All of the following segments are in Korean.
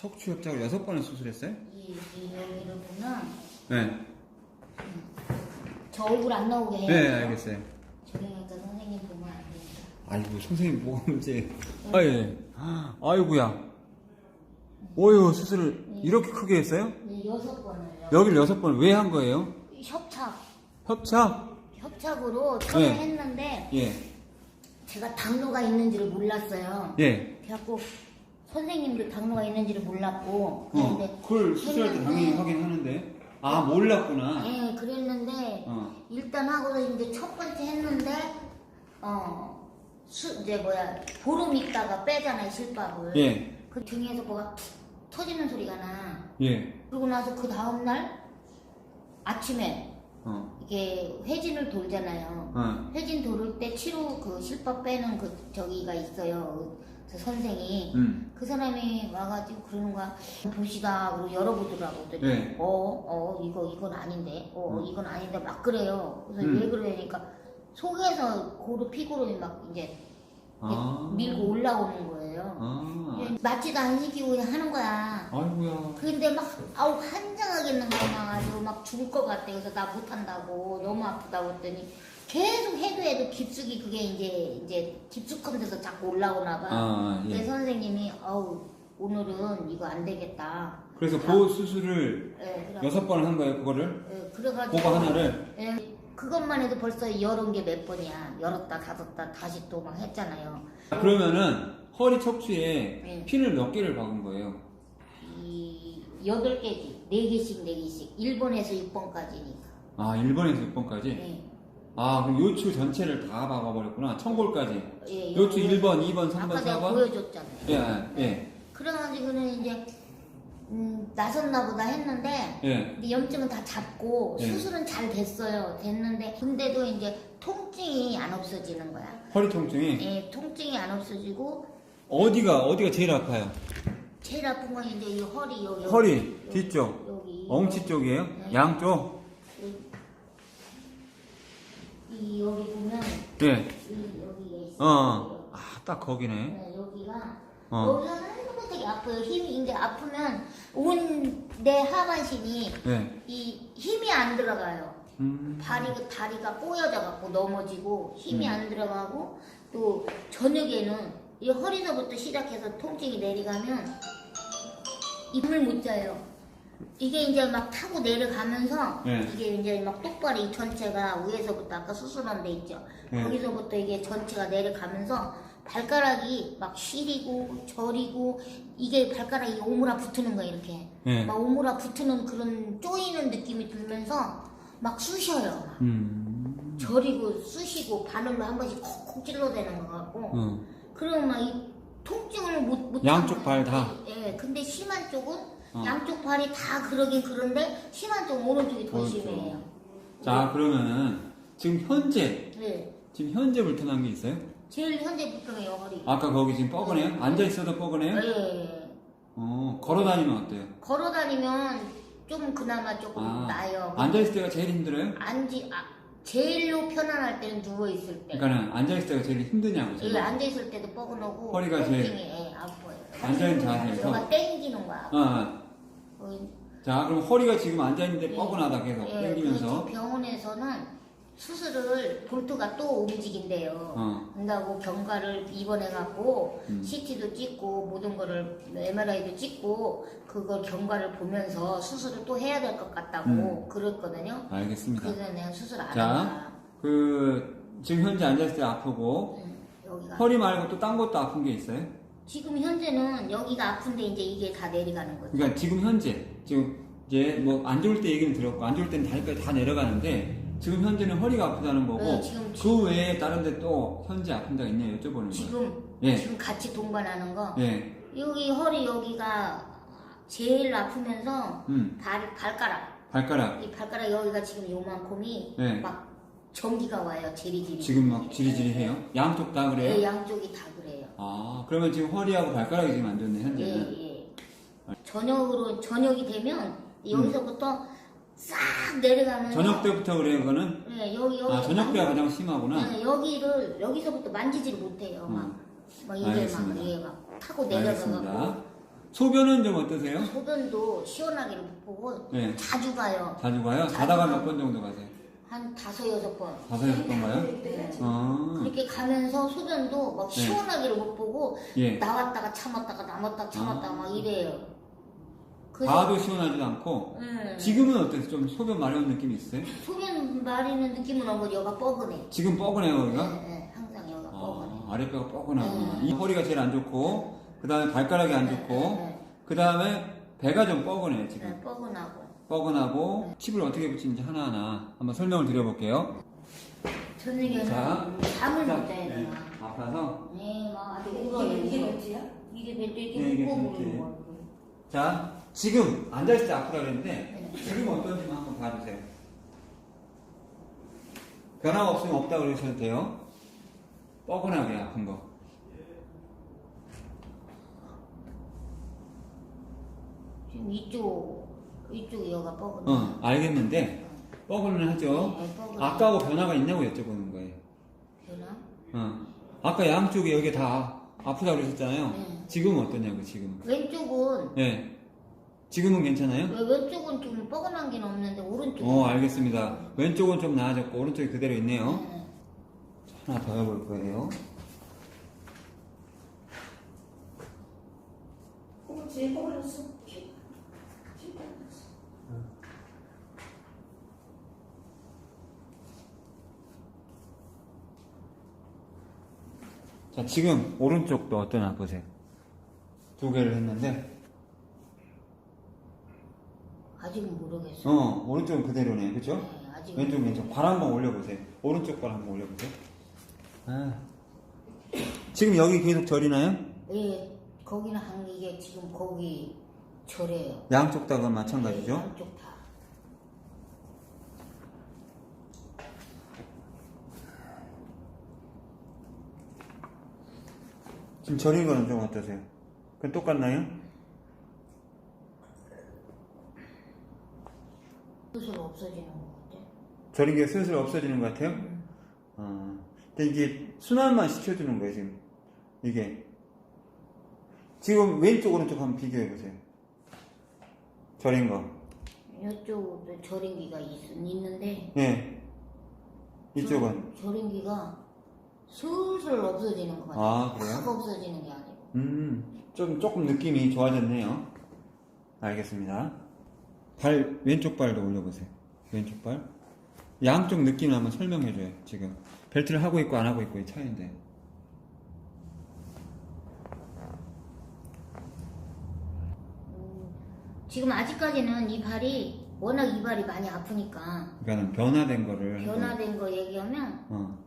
척추 협착을 여섯 번을 수술했어요? 이, 이 여기를 보면 네. 저 얼굴 안 나오게 네, 알겠어요. 조경학과 선생님 보면 안 됩니다. 아이고, 선생님, 뭐가 문제. 아, 예. 아이고야. 오유, 수술을 이렇게 크게 했어요? 네, 여섯 번을요. 여길 여섯 번왜한 거예요? 협착, 협착? 협착으로 처음에 네. 했는데 예. 제가 당뇨가 있는지를 몰랐어요. 예. 그래갖고 선생님도 당뇨가 있는지를 몰랐고 어, 그런데 그걸 수술할 때 당연히 확인하는데. 아, 몰랐구나. 예, 그랬는데 어. 일단 하고서 이제 첫 번째 했는데 어, 수, 이제 뭐야 보름 있다가 빼잖아요 실밥을. 예. 그 등에서 뭐가 툭 터지는 소리가 나. 예. 그러고 나서 그 다음 날 아침에 어. 이게 회진을 돌잖아요. 어. 회진 돌을 때 치료 그 실밥 빼는 그 저기가 있어요. 그 선생이 음. 그 사람이 와가지고 그러는 거야 보시다 그러고 열어보더라고 그랬더니 네. 어, 어 이거 이건 아닌데 어 음. 이건 아닌데 막 그래요 그래서 음. 왜 그러니까 속에서 고루 피고름이 막 이제 아. 밀고 올라오는 거예요 아. 맞지도 안 시키고 그냥 하는 거야 아이고야. 근데 막 아우 환장하겠는 거야 막 아주 막 죽을 것 같아 그래서 나 못한다고 너무 아프다고 했더니 계속 해도 해도 깊숙이 그게 이제 이제 깊숙한 데서 자꾸 올라오나 봐 아, 근데 예. 선생님이 어우 오늘은 이거 안 되겠다. 그래서 보호 수술을 예, 그래, 여섯 번을 한 거예요, 그거를? 예, 그래가지고 그거 하나를? 예, 그것만 해도 벌써 열은 게 몇 번이야. 열었다 닫았다 다시 또 막 했잖아요. 그러면은 허리 척추에 네. 핀을 몇 개를 박은 거예요? 이 여덟 개지 네 개씩 네 개씩 1번에서 6번까지니까. 아, 1번에서 6번까지? 예, 아, 그럼 요추 전체를 다 박아버렸구나. 청골까지. 예, 요추 여기 1번, 2번, 3번, 아까 내가 4번? 보여줬잖아요. 예, 예, 예. 그래가지고는 이제 음, 나섰나 보다 했는데 예. 근데 염증은 다 잡고 네. 수술은 잘 됐어요. 됐는데 근데도 이제 통증이 안 없어지는 거야. 허리 통증이? 예, 통증이 안 없어지고 어디가, 어디가 제일 아파요? 제일 아픈 건 이제 이 허리 여기 허리, 여기, 뒤쪽, 여기 엉치 쪽이에요? 네. 양쪽? 이 여기 보면 예. 이 여기에 있어요. 어. 아, 딱 거기네. 네, 여기가 어. 여기가 너무 되게 아파요. 힘이 이제 아프면 온 내 하반신이 예. 이 힘이 안 들어가요. 음. 다리가 다리가 꼬여져 갖고 넘어지고 힘이 음. 안 들어가고 또 저녁에는 이 허리서부터 시작해서 통증이 내려가면 입을 못 자요. 이게 이제 막 타고 내려가면서 네. 이게 이제 막 똑바로 이 전체가 위에서부터 아까 수술한 데 있죠. 네. 거기서부터 이게 전체가 내려가면서 발가락이 막 시리고 저리고 이게 발가락이 오므라 붙는 거야 이렇게. 네. 막 오므라 붙는 그런 쪼이는 느낌이 들면서 막 쑤셔요. 막. 음. 저리고 쑤시고 바늘로 한 번씩 콕콕 찔러대는 것 같고 어. 그러면 막 이 통증을 못, 못 양쪽. 발 다? 예, 근데 심한 쪽은 어. 양쪽 발이 다 그러긴 그런데 심한 쪽은 오른쪽이 더 오른쪽. 심해요. 자, 그러면은 지금 현재, 네. 지금 현재 불편한 게 있어요? 제일 현재 불편해요 허리. 아까 거기 지금 뻐근해요? 앉아 있어도 뻐근해요? 예. 어, 걸어 다니면 어때요? 걸어 다니면 좀 그나마 조금 아, 나아요. 앉아 있을 때가 제일 힘들어요? 앉지 아, 제일로 편안할 때는 누워 있을 때. 그러니까는 앉아 있을 때가 제일 힘드냐고. 제가. 앉아 있을 때도 뻐근하고 허리가 통증이 제일- 예, 아파요. 앉아 있는 자세에서? 제가 땡기는 거야. 어, 어. 어, 자, 그럼 허리가 지금 앉아있는데 예. 뻐근하다 계속 예, 당기면서. 그 병원에서는 수술을 볼트가 또 움직인대요. 어. 한다고 경과를 입원해갖고 음. CT도 찍고 모든 거를 MRI도 찍고 그걸 경과를 보면서 수술을 또 해야 될 것 같다고 음. 그랬거든요. 알겠습니다. 그래서 내가 수술 안 자. 한다. 그, 지금 현재 앉아있을 때 아프고, 음, 허리 말고 또 딴 것도 아픈 게 있어요? 지금 현재는 여기가 아픈데 이제 이게 다 내려가는 거죠. 그러니까 지금 현재 지금 이제 뭐 안 좋을 때 얘기는 들었고 안 좋을 때는 다리까지 다 내려가는데 지금 현재는 허리가 아프다는 거고 네, 지금- 그 외에 다른 데 또 현재 아픈 데가 있냐 여쭤보는 거예요. 지금 예. 지금 같이 동반하는 거 예. 여기 허리 여기가 제일 아프면서 음. 발 발가락 발가락 이 발가락 여기가 지금 요만큼이 네. 막 전기가 와요 지리지리 지금 막 지리지리해요. 양쪽 다 그래요? 네, 양쪽이 다 그래요 아 그러면 지금 허리하고 발가락이 지금 안 좋네 현재는. 예, 예. 저녁으로 저녁이 되면 여기서부터 싹 내려가면서 저녁 때부터 그래요 그거는? 네, 여기 여기 아 저녁 때가 가장 심하구나. 네, 여기를 여기서부터 만지지를 못해요 음. 막, 막 이게 막, 알겠습니다. 예, 막 타고 내려가고 알겠습니다. 소변은 좀 어떠세요? 소변도 시원하게 못 보고 네. 자주 가요. 자주 가요? 자주 가요. 몇번 정도 가세요? 한 다섯 여섯 번. 다섯 여섯 번 가요? 네. 아, 그렇게 가면서 소변도 막 네. 시원하기를 못 보고 예. 나왔다가 참았다가 나왔다가 참았다가 막 이래요. 봐도 시원하지도 않고 음, 지금은 어때요? 좀 소변 마려운 느낌이 있어요? 소변 마리는 느낌은 없고 여가 뻐근해. 지금 뻐근해요 여기가? 네, 네, 항상 여가 뻐근해. 아, 아랫배가 뻐근하구나 네. 이 허리가 제일 안 좋고 그 다음에 발가락이 안 좋고 네, 그 다음에 배가 좀 뻐근해요 지금 네, 뻐근하고. 뻐근하고 칩을 어떻게 붙이는지 하나하나 한번 설명을 드려볼게요 저녁에는 자, 잠을 자, 못 자요 네. 내가. 아파서 네, 막 아주 울어요. 이게 몇이야? 이게 몇 대, 네, 이게 이게 못몇 대. 보는 거. 자 지금 앉아있을 때 아프다 그랬는데 네. 지금 어떤지만 한번 봐주세요 변화가 없으면 없다 그러셔도 돼요 뻐근하게 아픈 거 지금 이쪽, 이쪽 여가 뻐근해. 어, 알겠는데 뻐근은 하죠 네, 뻐근해. 아까하고 변화가 있냐고 여쭤보는 거예요 되나? 어. 아까 양쪽에 여기 다 아프다 그러셨잖아요. 네. 지금은 어떠냐고 지금. 왼쪽은 네. 지금은 괜찮아요? 왜 왼쪽은 좀 뻐근한 게 없는데 오른쪽은 어 알겠습니다. 왼쪽은 좀 나아졌고 오른쪽이 그대로 있네요. 네. 하나 더 해볼 거예요. 꼬치 꼬물었어. 자 지금 오른쪽도 어떠나 보세요. 두 개를 했는데 아직은 모르겠어. 어 오른쪽은 그대로네, 그렇죠? 네, 아직 왼쪽 왼쪽 발 한번 올려보세요. 오른쪽 발 한번 올려보세요. 아. 지금 여기 계속 저리나요? 예, 거기는 한 이게 지금 거기 절해요. 양쪽 다가 마찬가지죠? 양쪽 다. 지금 저린 거는 좀 어떠세요? 그건 똑같나요? 그 없어지는 것 같아. 저린 게 슬슬 없어지는 것 같아요? 어. 근데 이게 순환만 시켜주는 거예요, 지금. 이게. 지금 왼쪽, 오른쪽 한번 비교해보세요. 저린 거. 이쪽도 절인기가 있, 있는데 예. 이쪽은. 절- 절인기가 슬슬 없어지는 것 같아. 아, 그래요? 확 없어지는 게 아니고. 음, 좀, 조금 느낌이 좋아졌네요. 알겠습니다. 발, 왼쪽 발도 올려보세요. 왼쪽 발. 양쪽 느낌을 한번 설명해줘요, 지금. 벨트를 하고 있고 안 하고 있고의 차이인데. 지금 아직까지는 이 발이 워낙 이 발이 많이 아프니까 그러니까 변화된 거를. 변화된 거 얘기하면 어,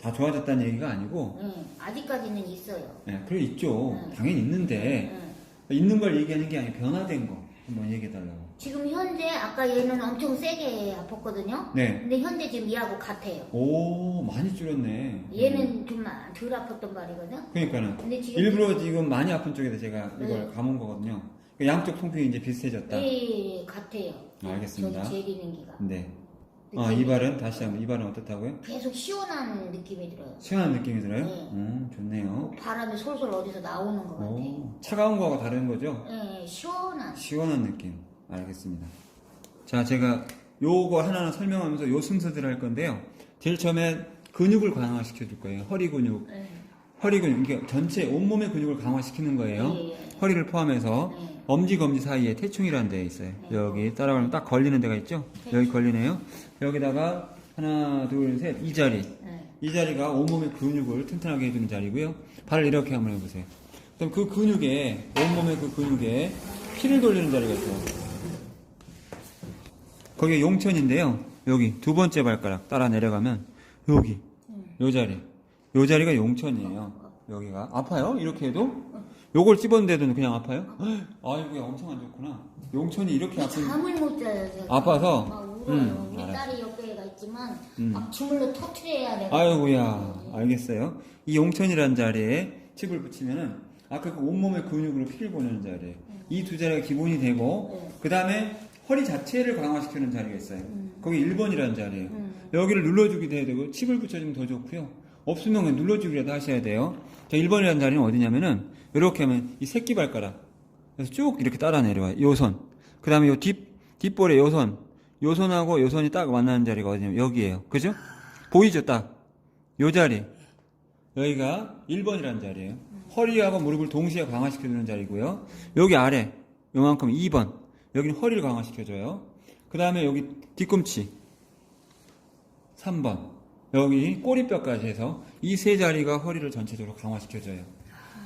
다 좋아졌다는 얘기가 아니고, 예, 아직까지는 있어요. 예, 그래, 있죠. 네. 당연히 있는데, 예. 있는 걸 얘기하는 게 아니고 변화된 거. 한번 얘기해달라고. 지금 현재 아까 얘는 엄청 세게 아팠거든요. 네. 근데 현재 지금 얘하고 같아요. 오, 많이 줄였네. 얘는 좀 덜 아팠던 발이거든. 그러니까는. 근데 지금 일부러 지금 많이 아픈 쪽에다 제가 이걸 네. 감은 거거든요. 그 양쪽 통풍이 이제 비슷해졌다. 예, 예, 예, 같아요. 알겠습니다. 저기 제리는 기가 네. 아, 이 발은 다시 한번 이 발은 어떻다고요? 계속 시원한 느낌이 들어요. 시원한 느낌이 들어요? 네. 음, 좋네요. 바람이 솔솔 어디서 나오는 것 같아. 오, 차가운 거하고 다른 거죠? 예, 시원한. 시원한 느낌. 알겠습니다. 자, 제가 요거 하나하나 설명하면서 요 순서대로 할 건데요. 제일 처음에 근육을 강화시켜 줄 거예요. 허리 근육. 예, 허리 근육, 이게 전체 온몸의 근육을 강화시키는 거예요. 예, 예. 허리를 포함해서 네. 엄지 검지 사이에 태충이라는 데가 있어요. 네. 여기 따라가면 딱 걸리는 데가 있죠? 여기 걸리네요. 여기다가 하나, 둘, 셋, 이 자리. 예. 이 자리가 온몸의 근육을 튼튼하게 해주는 자리고요. 발을 이렇게 한번 해보세요. 그럼 그 근육에, 온몸의 그 근육에 피를 돌리는 자리가 있어요. 거기에 용천인데요. 여기 두 번째 발가락 따라 내려가면 여기, 요 자리. 요 자리가 용천이에요. 여기가. 아파요? 이렇게 해도? 요걸 찝었는데도 그냥 아파요? 아이고야, 엄청 안 좋구나. 용천이 이렇게 아픈, 잠을 못 자요, 제가. 아파서? 막 울어요. 음, 우리 알았어. 딸이 옆에가 있지만, 음. 막 주물러 터트려야 돼가 아이고야, 알겠어요. 이 용천이라는 자리에 칩을 붙이면은 아까 그 온몸의 근육으로 피를 보내는 자리에 이 두 자리가 기본이 되고 네. 그 다음에 허리 자체를 강화시키는 자리가 있어요. 거기 1번이라는 자리예요. 음. 여기를 눌러주기도 해야 되고 칩을 붙여주면 더 좋고요. 없으면 그냥 눌러주기라도 하셔야 돼요. 자, 1번이라는 자리는 어디냐면은 이렇게 하면 이 새끼 발가락 그래서 쭉 이렇게 따라 내려와요. 요선. 그 다음에 요 뒷, 뒷볼에 요선. 요선하고 요선이 딱 만나는 자리가 어디냐면 여기에요. 그죠? 보이죠? 딱. 요 자리. 여기가 1번이라는 자리예요. 허리하고 무릎을 동시에 강화시켜주는 자리고요. 여기 아래. 요만큼 2번. 여기는 허리를 강화시켜줘요. 그 다음에 여기 뒤꿈치. 3번. 여기 꼬리뼈까지 해서 이 세 자리가 허리를 전체적으로 강화시켜줘요.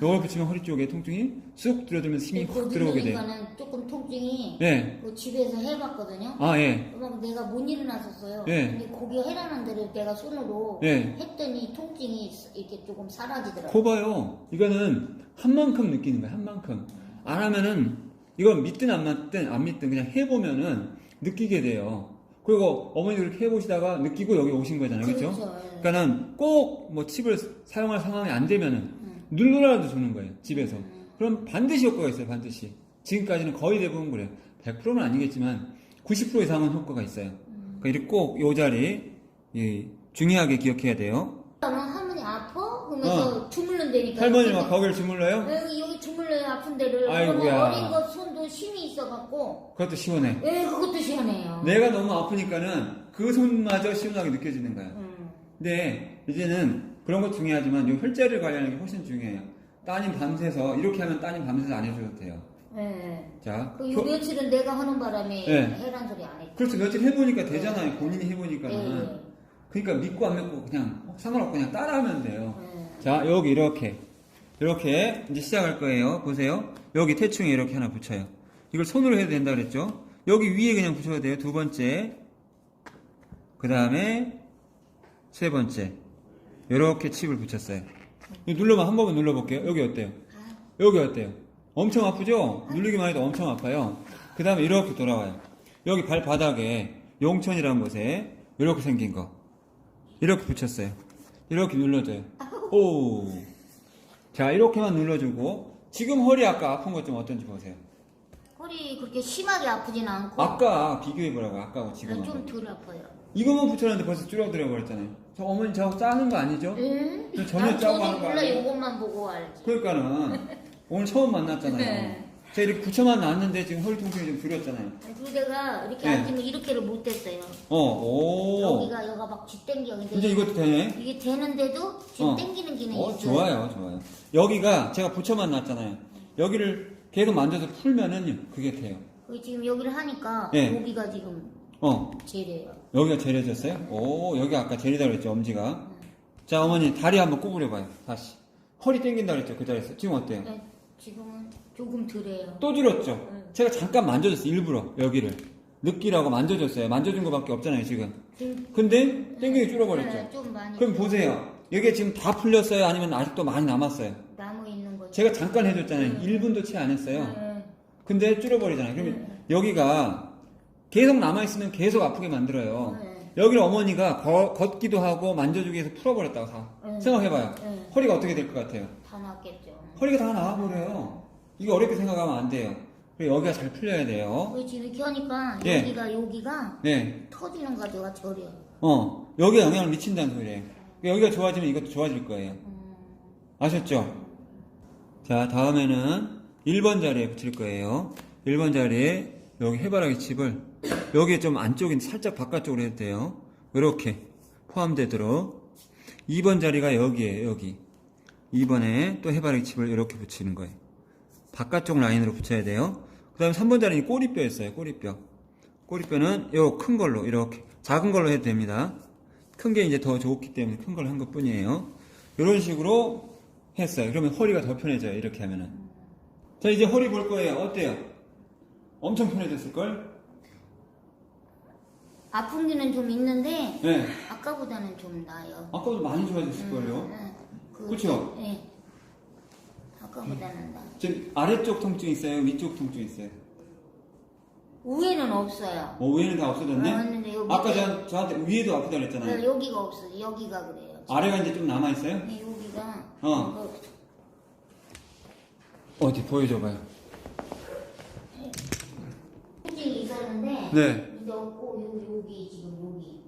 요걸 붙이면 허리 쪽에 통증이 쑥 들어들면서 힘이 확 들어오게 돼요. 누르니까는 조금 통증이 예. 그 집에서 해봤거든요. 아, 예. 막 내가 못 일어났었어요. 예. 근데 거기 해라는 대로 내가 손으로 예. 했더니 통증이 이렇게 조금 사라지더라고요. 거 봐요. 이거는 한 만큼 느끼는 거야, 한 만큼. 안 하면은, 이건 믿든 안 믿든, 안 믿든 그냥 해보면은 느끼게 돼요. 그리고 어머니도 그렇게 해보시다가 느끼고 여기 오신 거잖아요. 그렇죠? 그렇죠. 예. 그러니까는 꼭 뭐 칩을 사용할 상황이 안 되면은 음. 누르라도 주는 거예요. 집에서. 그럼 반드시 효과가 있어요. 반드시. 지금까지는 거의 대부분 그래요. 100%는 아니겠지만 90% 이상은 효과가 있어요. 음. 그러니까 이렇게 꼭 요 자리 예, 중요하게 기억해야 돼요. 그러면 할머니 아파? 그러면서 주물른다니까. 어. 할머니 막 거기를 주물러요? 여기 아픈 데를. 아이고야. 그러면 어린 거 손도 힘이 있어갖고. 그것도 시원해. 예, 그것도 시원해요. 내가 너무 아프니까는 그 손마저 시원하게 느껴지는 거야. 음. 근데 이제는 그런 것 중요하지만 요 혈자리를 관리하는 게 훨씬 중요해요. 따님 밤새서 이렇게 하면 따님 밤새서 안 해줘도 돼요. 예. 자, 그 효- 요 며칠은 내가 하는 바람에 예. 해란 소리 안 했고. 그렇죠. 며칠 해보니까 되잖아요. 본인이 해보니까는. 예. 그러니까 믿고 안 믿고 그냥 상관없고 그냥 따라하면 돼요. 예. 자, 여기 이렇게. 이렇게 이제 시작할 거예요. 보세요. 여기 태충에 이렇게 하나 붙여요. 이걸 손으로 해도 된다 그랬죠? 여기 위에 그냥 붙여도 돼요. 두 번째. 그 다음에 세 번째. 이렇게 칩을 붙였어요. 눌러봐. 한 번만 눌러볼게요. 여기 어때요? 아, 여기 어때요? 엄청 아프죠? 누르기만 해도 엄청 아파요. 그 다음에 이렇게 돌아와요. 여기 발바닥에 용천이라는 곳에 이렇게 생긴 거. 이렇게 붙였어요. 이렇게 눌러줘요. 오. 자, 이렇게만 눌러주고, 지금 허리 아까 아픈 것 좀 어떤지 보세요. 허리 그렇게 심하게 아프진 않고. 아까 비교해보라고, 아까하고 지금하고. 좀덜 아파요. 이거만 붙여놨는데 벌써 줄어들어 버렸잖아요. 저 어머니 저거 짜는 거 아니죠? 응? 저 전혀 난 짜고 하는 거 몰라 아니에요? 요것만 보고 알지. 그러니까는, 오늘 처음 만났잖아요. 네. 제가 이렇게 붙여만 놨는데 지금 허리 통증이 좀. 그리고 내가 이렇게 네. 앉으면 이렇게를 못 했어요. 어, 오. 여기가 여가 막 쥐땡겨. 근데 이제 이것도 되네? 이게 되는데도 지금 어. 땡기는 기능이 어, 있어요. 좋아요, 좋아요. 여기가 제가 붙여만 놨잖아요. 여기를 계속 만져서 풀면은 그게 돼요. 거기 지금 여기를 하니까 네. 여기가 지금 어, 제래요. 여기가 제려졌어요? 오, 여기 아까 제리다 그랬죠, 엄지가. 자, 어머니, 다리 한번 구부려봐요, 다시. 허리 땡긴다 그랬죠, 그 자리에서. 지금 어때요? 네, 지금은 조금 덜해요. 또 줄었죠? 네. 제가 잠깐 만져줬어요, 일부러, 여기를. 느끼라고 만져줬어요. 만져준 거밖에 없잖아요, 지금. 지금 근데, 땡기기 줄어버렸죠? 네, 좀 많이 그럼 보세요. 여기 지금 다 풀렸어요? 아니면 아직도 많이 남았어요? 남아 있는 거죠. 제가 잠깐 해줬잖아요. 1분도 채 안 했어요. 네. 근데 줄어버리잖아요. 그러면 여기가 계속 남아있으면 계속 아프게 만들어요. 네. 여기를 어머니가 거- 걷기도 하고 만져주기 위해서 풀어버렸다고 사- 네. 생각해봐요. 네. 허리가 어떻게 될 것 같아요? 다 났겠죠. 허리가 다 나와버려요. 이거 어렵게 생각하면 안 돼요. 그리고 여기가 잘 풀려야 돼요. 거기 지금 이렇게 하니까 예. 여기가 여기가 네. 터지는 가지가 저려. 어, 여기에 영향을 미친다는 소리예요. 여기가 좋아지면 이것도 좋아질 거예요. 음, 아셨죠? 자, 다음에는 1번 자리에 붙일 거예요. 1번 자리에 여기 해바라기 칩을 여기 좀 안쪽인 살짝 바깥쪽으로 해도 돼요. 이렇게 포함되도록 2번 자리가 여기에요, 여기. 2번에 또 해바라기 칩을 이렇게 붙이는 거예요. 바깥쪽 라인으로 붙여야 돼요. 그 다음에 3번 자리는 꼬리뼈였어요, 꼬리뼈. 꼬리뼈는 요 큰 걸로, 이렇게. 작은 걸로 해도 됩니다. 큰 게 이제 더 좋기 때문에 큰 걸 한 것 뿐이에요. 이런 식으로 했어요. 그러면 허리가 더 편해져요, 이렇게 하면은. 자, 이제 허리 볼 거예요. 어때요? 엄청 편해졌을걸? 아픈 게는 좀 있는데 네. 아까보다는 좀 나아요. 아까보다 많이 좋아졌을걸요? 네. 그, 그쵸? 네. 아까보다는 나. 지금 아래쪽 통증 있어요? 위쪽 통증 있어요? 위에는 없어요. 어, 위에는 다 없어졌네? 아, 맞는데 여기 아까 저, 저한테 위에도 아프다 그랬잖아요. 네, 여기가 없어. 여기가 그래요. 아래가 이제 좀 남아있어요? 네, 여기가 어. 이거 어디 보여줘봐요. 통증이 있었는데 네. 이제 없고 요, 여기 지금 여기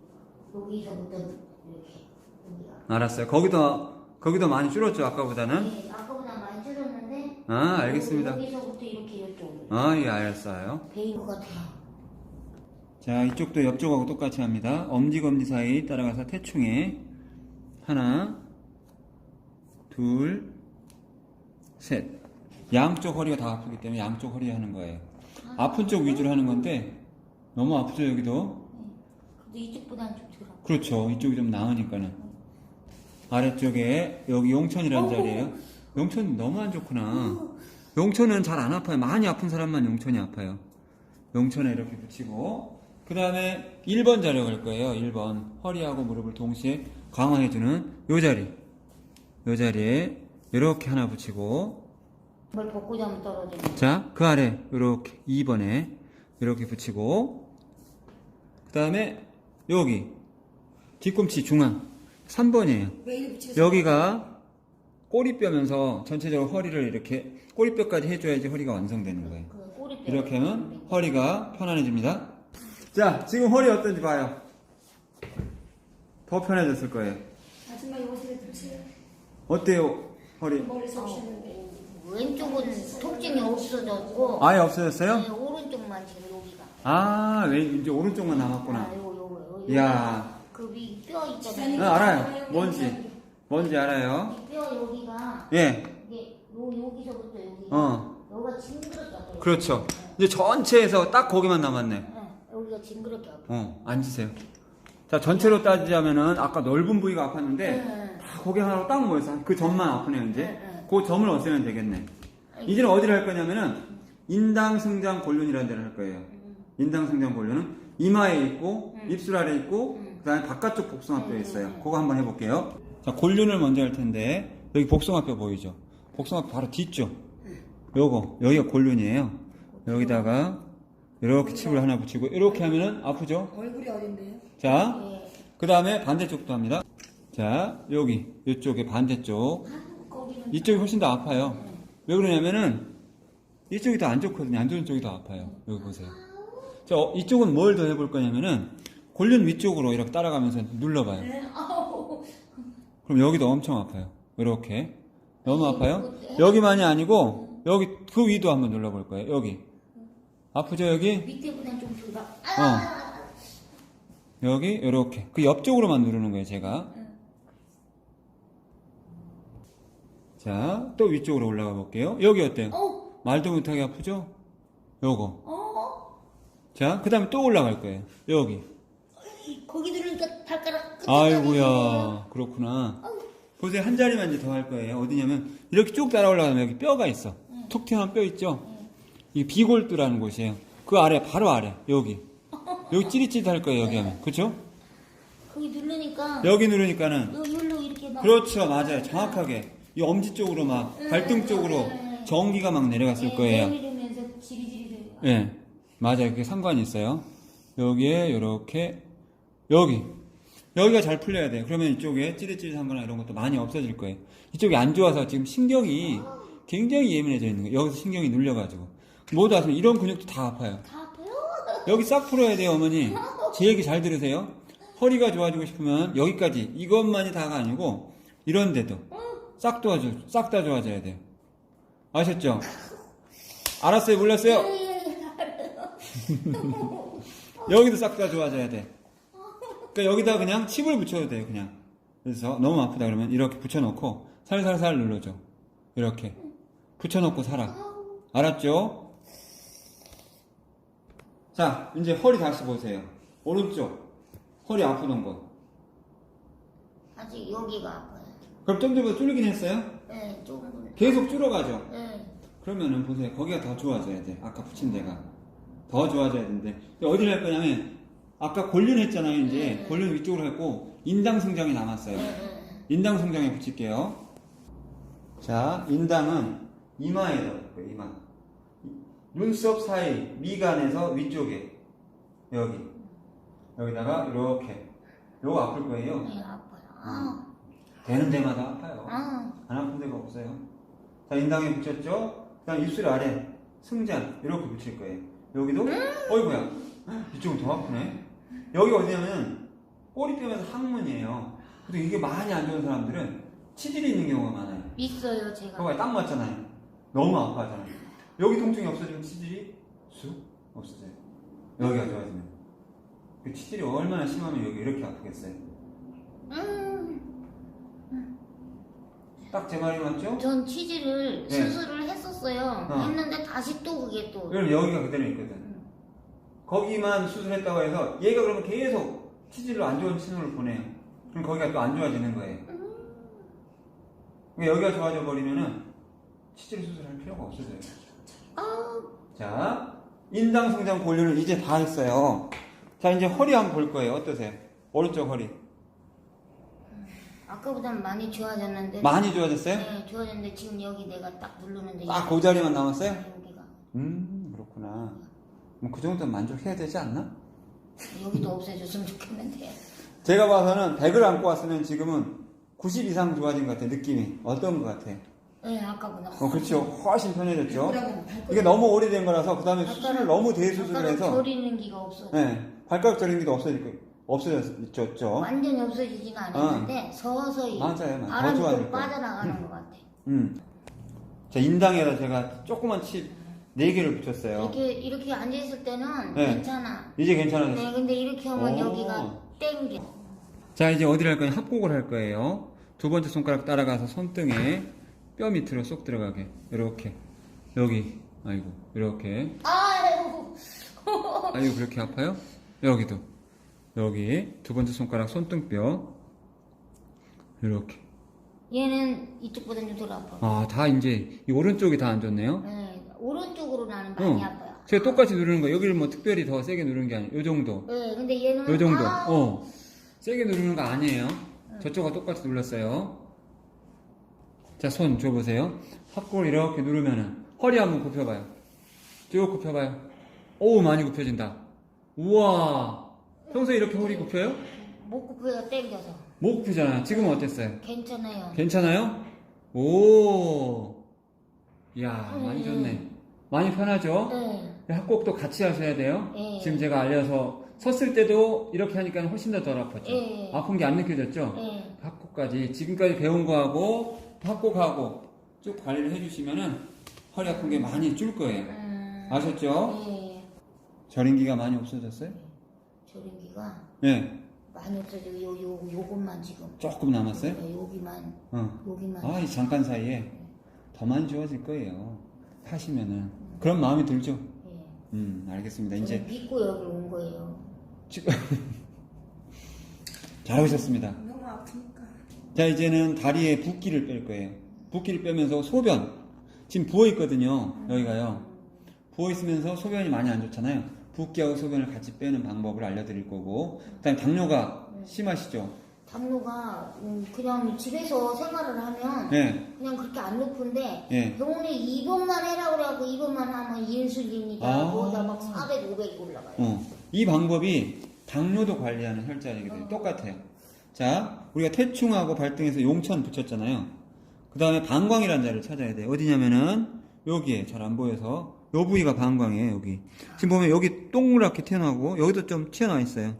여기서부터 이렇게 여기가 알았어요. 거기도, 거기도 많이 줄었죠, 아까보다는? 네, 아까보다 많이 줄었는데 아, 알겠습니다. 여기서부터 이렇게 이쪽 아, 예, 알았어요. 배인 것 같아요. 자, 이쪽도 옆쪽하고 똑같이 합니다. 엄지검지 사이 따라가서 태충에 하나, 둘, 셋. 양쪽 허리가 다 아프기 때문에 양쪽 허리 하는 거예요. 아 픈 쪽 위주로 하는 건데 너무 아프죠 여기도? 근데 이쪽보다는 좀 덜. 아파. 그렇죠. 이쪽이 좀 나으니까는. 아래쪽에 여기 용천이라는 자리예요. 용천 너무 안 좋구나. 용천은 잘 안 아파요. 많이 아픈 사람만 용천이 아파요. 용천에 이렇게 붙이고 그 다음에 1번 자리로 갈 거예요. 1번 허리하고 무릎을 동시에 강화해주는 요 자리. 요 자리에 이렇게 하나 붙이고 뭘 벗고 자면 떨어지네. 자, 그 아래 이렇게 2번에 이렇게 붙이고 그 다음에 여기 뒤꿈치 중앙 3번이에요. 왜 이리 붙이겠어? 여기가 꼬리뼈면서 전체적으로 허리를 이렇게 꼬리뼈까지 해줘야지 허리가 완성되는 거예요. 그 꼬리뼈. 이렇게 하면 허리가 편안해집니다. 자, 지금 허리 어떤지 봐요. 더 편해졌을 거예요. 아줌마 요새 붙이래. 어때요, 허리? 머리 쏘시는데. 왼쪽은 통증이 없어졌고. 아예 없어졌어요? 네, 오른쪽만 지금 여기가. 아, 왜 이제 오른쪽만 남았구나. 아, 요거 요거 요거. 이야. 그위뼈 네, 있잖아요. 알아요. 뭔지. 뭔지 알아요? 이 뼈 여기가 예. 이게 요 여기서부터 여기. 어. 여기가 징그럽게 아파요. 그렇죠. 이제 전체에서 딱 거기만 남았네. 네, 여기가 징그럽게 아파. 어, 앉으세요. 자, 전체로 따지자면은 아까 넓은 부위가 아팠는데 네. 다 거기 하나로 딱 모였어. 그 점만 아프네요, 이제. 네, 네. 그 점을 없애면 되겠네. 이제는 어디를 할 거냐면은 인당 승장 골륜이라는 데를 할 거예요. 인당 승장 골륜은 이마에 있고 입술 아래 있고 그다음에 바깥쪽 복숭아뼈에 있어요. 그거 한번 해볼게요. 자, 골륜을 먼저 할 텐데 여기 복숭아뼈 보이죠? 복숭아뼈 바로 뒤쪽. 요거 여기가 골륜이에요. 여기다가 이렇게 칩을 하나 붙이고 이렇게 하면은 아프죠? 얼굴이 어딘데요? 자, 예. 그 다음에 반대쪽도 합니다. 자, 여기, 이쪽에 반대쪽. 이쪽이 훨씬 더 아파요. 왜 그러냐면은, 이쪽이 더 안 좋거든요. 안 좋은 쪽이 더 아파요. 여기 보세요. 자, 어, 이쪽은 뭘 더 해볼 거냐면은, 골륜 위쪽으로 이렇게 따라가면서 눌러봐요. 그럼 여기도 엄청 아파요. 이렇게. 너무 아파요? 여기만이 아니고, 여기, 그 위도 한번 눌러볼 거예요. 여기. 아프죠, 여기? 밑에보다는 좀 덜. 아, 어. 여기 이렇게 그 옆쪽으로만 누르는 거예요 제가 자 또 위쪽으로 올라가 볼게요 여기 어때요 어. 말도 못하게 아프죠 요거 어. 자 그 다음에 또 올라갈 거예요 여기 발가락 아이고야 그렇구나 보세요 한 자리만 이제 더 할 거예요 어디냐면 이렇게 쭉 따라 올라가면 여기 뼈가 있어 톡 튀어나온 뼈 있죠 이 비골두라는 곳이에요 그 아래 바로 아래 여기 여기 찌릿찌릿할 거예요 여기 하면 그쵸 거기 누르니까 여기 누르니까는 요 요로 이렇게 막 그렇죠, 맞아요. 정확하게. 이 엄지 쪽으로 막, 발등 쪽으로 전기가 막 내려갔을 거예요. 내리면서 지리지리 예. 맞아요. 그게 상관이 있어요. 여기에, 요렇게, 여기. 여기가 잘 풀려야 돼요. 그러면 이쪽에 찌릿찌릿한 거나 이런 것도 많이 없어질 거예요. 이쪽이 안 좋아서 지금 신경이 굉장히 예민해져 있는 거예요. 여기서 신경이 눌려가지고. 모두 아시면 이런 근육도 다 아파요. 다 아파요. 여기 싹 풀어야 돼요, 어머니. 제 얘기 잘 들으세요. 허리가 좋아지고 싶으면 여기까지 이것만이 다가 아니고 이런 데도 싹 도와줘, 싹 다 좋아져야 돼요. 아셨죠? 알았어요, 몰랐어요? 여기도 싹 다 좋아져야 돼. 그러니까 여기다 그냥 칩을 붙여도 돼요, 그냥. 그래서 너무 아프다 그러면 이렇게 붙여놓고 살살살 눌러줘. 이렇게. 붙여놓고 살아. 알았죠? 자, 이제 허리 다시 보세요. 오른쪽. 허리 아프던 거. 아직 여기가 아파요. 그럼 좀 전보다 줄긴 했어요? 네, 조금. 계속 줄어가죠? 네. 그러면은 보세요. 거기가 더 좋아져야 돼. 아까 붙인 데가. 더 좋아져야 되는데. 어디를 할 거냐면, 아까 골륜 했잖아요, 이제. 골륜 위쪽으로 했고, 인당승장이 남았어요. 인당승장에 붙일게요. 자, 인당은 이마에 넣을 거예요, 이마. 눈썹 사이, 미간에서 위쪽에. 여기. 여기다가, 이렇게. 요거 아플 거예요. 네, 아파요. 아, 되는 데마다 아파요. 아. 안 아픈 데가 없어요. 자, 인당에 붙였죠? 그 다음 입술 아래, 승장, 이렇게 붙일 거예요. 여기도, 어이구야. 이쪽은 더 아프네. 여기 어디냐면, 꼬리뼈면서 항문이에요. 근데 이게 많이 안 좋은 사람들은 치질이 있는 경우가 많아요. 있어요, 제가. 그거에 딱 맞잖아요. 너무 아파하잖아요. 여기 통증이 없어지면 치질이 쑥 없어져요. 여기가 좋아지면. 그 치질이 얼마나 심하면 여기 이렇게 아프겠어요. 음, 딱 제 말이 맞죠? 전 치질을 네. 수술을 했었어요. 어. 했는데 다시 또 그게 또. 그럼 여기가 그대로 있거든. 거기만 수술했다고 해서 얘가 그러면 계속 치질로 안 좋은 신호를 보내요. 그럼 거기가 또 안 좋아지는 거예요. 그러니까 여기가 좋아져 버리면은 치질 수술할 필요가 없어져요. 아, 자, 인당 성장 본류는 이제 다 했어요. 자, 이제 허리 한번 볼 거예요. 어떠세요? 오른쪽 허리. 아까보다는 많이 좋아졌는데. 많이 좋아졌어요? 네, 좋아졌는데 지금 여기 내가 딱 누르는데. 딱그 자리만 남았어요? 여기가. 음, 그렇구나. 뭐그 정도는 만족해야 되지 않나? 여기도 없애줬으면 좋겠는데. 제가 봐서는 100을 안고 왔으면 지금은 90 이상 좋아진 것 같아, 느낌이. 어떤 것 같아? 네, 아까보다. 어, 그렇죠. 훨씬 편해졌죠? 이게 너무 오래된 거라서, 그 다음에 수술을 너무 대수술을 발가락 해서, 저리는 기가 없어. 네, 발가락 저리는 게도 없어지고, 없어졌죠. 완전히 없어지지는 않았는데 서서히 맞아요, 맞아요. 더 바람이 좀. 빠져나가는 것 같아. 음. 자, 인당에다 제가 조그만 칩 4개를 붙였어요. 이렇게 이렇게 앉아 있을 때는 네. 괜찮아. 이제 괜찮아졌어요. 네, 근데 이렇게 하면 오. 여기가 땡겨. 자, 이제 어디를 할 거냐? 합곡을 할 거예요. 두 번째 손가락 따라가서 손등에 뼈 밑으로 쏙 들어가게. 이렇게. 여기. 아이고, 이렇게. 아이고. 아이고, 그렇게 아파요? 여기도. 여기. 두 번째 손가락 손등뼈. 이렇게. 얘는 이쪽보다는 좀덜 아파. 아, 다 이제, 이 오른쪽이 다 안 좋네요. 네, 오른쪽으로 나는 많이 어. 아파요. 제가 똑같이 누르는 거, 여기를 뭐 특별히 더 세게 누르는 게 아니에요. 요 정도. 네, 근데 얘는 요 정도. 아, 어. 세게 누르는 거 아니에요. 저쪽과 똑같이 눌렀어요. 자, 손 줘보세요. 합골 이렇게 누르면은 허리 한번 굽혀봐요. 쭉 굽혀봐요. 오, 많이 굽혀진다. 우와. 평소에 이렇게 허리 굽혀요? 목 굽혀서 땡겨서 못 굽히잖아요. 지금은 어땠어요? 괜찮아요. 괜찮아요? 오. 이야, 많이 좋네. 많이 편하죠? 네, 합곡도 같이 하셔야 돼요. 네. 지금 제가 알려서 섰을 때도 이렇게 하니까 훨씬 더 덜 아팠죠. 네. 아픈 게 안 느껴졌죠? 네. 합곡까지 지금까지 배운 거하고 합곡하고 쭉 관리를 해주시면은 허리 아픈 게 많이 줄 거예요. 음, 아셨죠? 네, 저린기가 많이 없어졌어요? 조린기가 네, 많이 없어지고 요, 요, 요것만 지금. 조금 남았어요. 네, 여기만, 어. 여기만. 아, 이 잠깐 사이에 더 많이 좋아질 거예요. 하시면은 그런 마음이 들죠? 네. 음, 알겠습니다. 이제 믿고 여기 온 거예요. 지금 잘하셨습니다. 너무 아프니까. 자 이제는 다리에 붓기를 뺄 거예요. 붓기를 빼면서 소변 지금 부어 있거든요. 여기가요. 부어 있으면서 소변이 많이 안 좋잖아요. 붓기하고 소변을 같이 빼는 방법을 알려드릴 거고, 그다음에 당뇨가 심하시죠. 당뇨가 음, 그냥 집에서 생활을 하면 네, 그냥 그렇게 안 높은데 예. 병원에 입원만 해라 그래갖고 입원만 하면 인슐린이다 아. 뭐다 막 400, 500 올라가요. 어, 이 방법이 당뇨도 관리하는 혈자리거든요. 똑같아요. 자, 우리가 태충하고 발등에서 용천 붙였잖아요. 그 다음에 방광이라는 자리를 찾아야 돼요. 어디냐면은 여기에 잘 안 보여서 요 부위가 방광이에요. 여기 지금 보면 여기 동그랗게 튀어나오고 여기도 좀 튀어나와 있어요.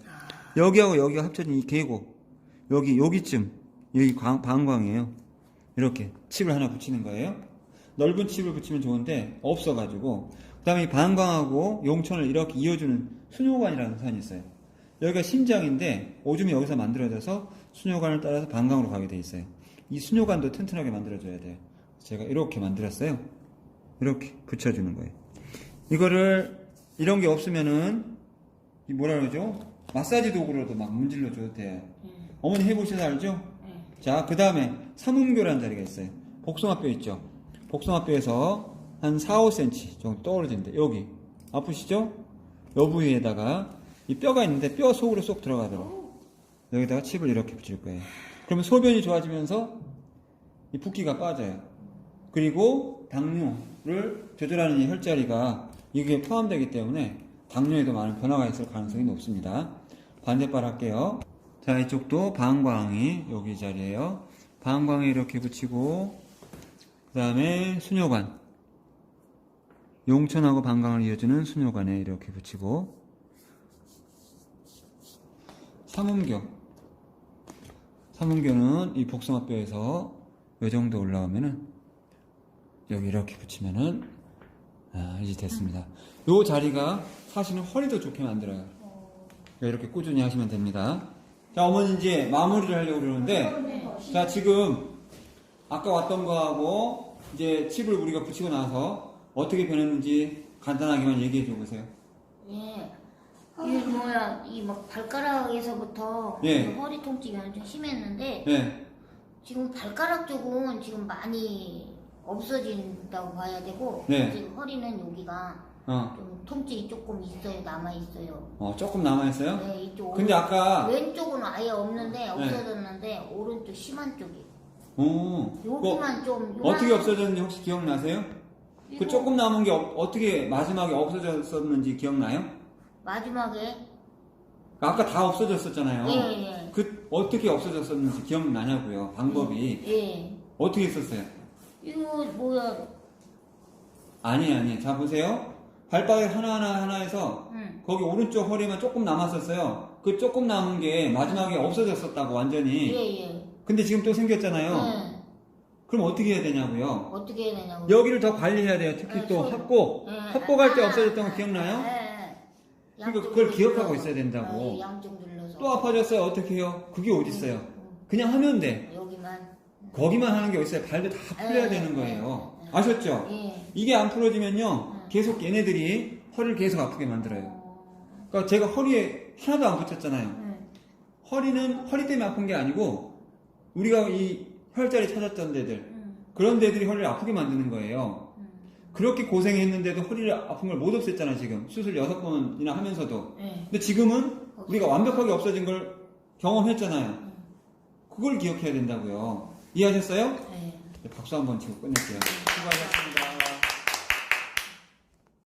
여기하고 여기가 합쳐진 이 계곡 여기 여기쯤 여기 광- 방광이에요. 이렇게 칩을 하나 붙이는 거예요. 넓은 칩을 붙이면 좋은데 없어가지고 그다음에 이 방광하고 용천을 이렇게 이어주는 수뇨관이라는 산이 있어요. 여기가 심장인데 오줌이 여기서 만들어져서 수뇨관을 따라서 방광으로 가게 돼 있어요. 이 수뇨관도 튼튼하게 만들어줘야 돼요. 제가 이렇게 만들었어요. 이렇게 붙여주는 거예요. 이거를 이런 게 없으면은 이 뭐라 그러죠? 마사지 도구로도 막 문질러 줘도 돼요. 어머니 해보셔서 알죠? 네. 자, 그 다음에 삼음교라는 자리가 있어요. 복숭아뼈 있죠? 복숭아뼈에서 한 4, 5cm 정도 떨어지는데, 여기. 아프시죠? 요 부위에다가 이 뼈가 있는데 뼈 속으로 쏙 들어가도록 여기다가 칩을 이렇게 붙일 거예요. 그러면 소변이 좋아지면서 이 붓기가 빠져요. 그리고 당뇨를 조절하는 이 혈자리가 이게 포함되기 때문에 당뇨에도 많은 변화가 있을 가능성이 높습니다. 반대발 할게요. 자, 이쪽도 방광이 여기 이 자리에요. 방광에 이렇게 붙이고, 그 다음에 수뇨관. 용천하고 방광을 이어주는 수뇨관에 이렇게 붙이고, 삼음교. 삼음교는 이 복숭아뼈에서 요 정도 올라오면은, 여기 이렇게 붙이면은, 아, 이제 됐습니다. 요 자리가 사실은 허리도 좋게 만들어요. 네, 이렇게 꾸준히 하시면 됩니다. 자, 어머니 이제 마무리를 하려고 그러는데, 자, 지금 아까 왔던 거하고 이제 칩을 우리가 붙이고 나서 어떻게 변했는지 간단하게만 얘기해 줘 보세요. 예. 이 뭐야 이 막 발가락에서부터 예. 그 허리 통증이 엄청 심했는데 네. 지금 발가락 쪽은 지금 많이 없어진다고 봐야 되고 네. 지금 허리는 여기가 어, 좀 통증이 조금 있어요 남아 있어요. 어, 조금 남아있어요? 네 이쪽 근데 아까, 왼쪽은 아예 없는데 없어졌는데 오른쪽 심한 쪽이 어, 그거 여기만 좀 어떻게 요만- 없어졌는지 혹시 기억나세요? 그 조금 남은 게 어, 떻게 마지막에 없어졌었는지 기억나요? 마지막에 아까 다 없어졌었잖아요. 예예 그 어떻게 없어졌었는지 기억나냐고요. 방법이 예. 어떻게 했었어요? 이거 뭐야 아니 아니. 자 보세요. 발바닥 하나하나 하나에서 응. 거기 오른쪽 허리만 조금 남았었어요. 그 조금 남은 게 마지막에 없어졌었다고 완전히. 예 예 근데 지금 또 생겼잖아요. 네. 그럼 어떻게 해야 되냐고요? 어떻게 해야 되냐고 여기를 더 관리해야 돼요. 특히 네, 또 손. 합곡. 예. 합곡할 때 아, 없어졌던 거 아, 기억나요? 예, 예. 그러니까 그걸 기억하고 눌러서. 있어야 된다고. 아, 예, 양쪽 눌러서 또 아파졌어요. 어떻게 해요? 그게 어디 있어요? 음, 그냥 하면 돼. 여기만 거기만 하는 게 어딨어요? 발도 다 풀려야 예, 되는 예, 거예요. 예. 아셨죠? 예. 이게 안 풀어지면요, 음. 계속 얘네들이 허리를 계속 아프게 만들어요. 어, 그러니까 제가 허리에 하나도 안 붙였잖아요. 음, 허리는 허리 때문에 아픈 게 아니고, 우리가 이 혈자리 찾았던 데들, 음, 그런 데들이 허리를 아프게 만드는 거예요. 음. 그렇게 고생했는데도 허리를 아픈 걸 못 없앴잖아요, 지금. 수술 여섯 번이나 하면서도. 예. 근데 지금은 우리가 완벽하게 없어진 걸 경험했잖아요. 음, 그걸 기억해야 된다고요. 이해하셨어요? 예. 네, 박수 한번 치고 끝낼게요. 수고하셨습니다.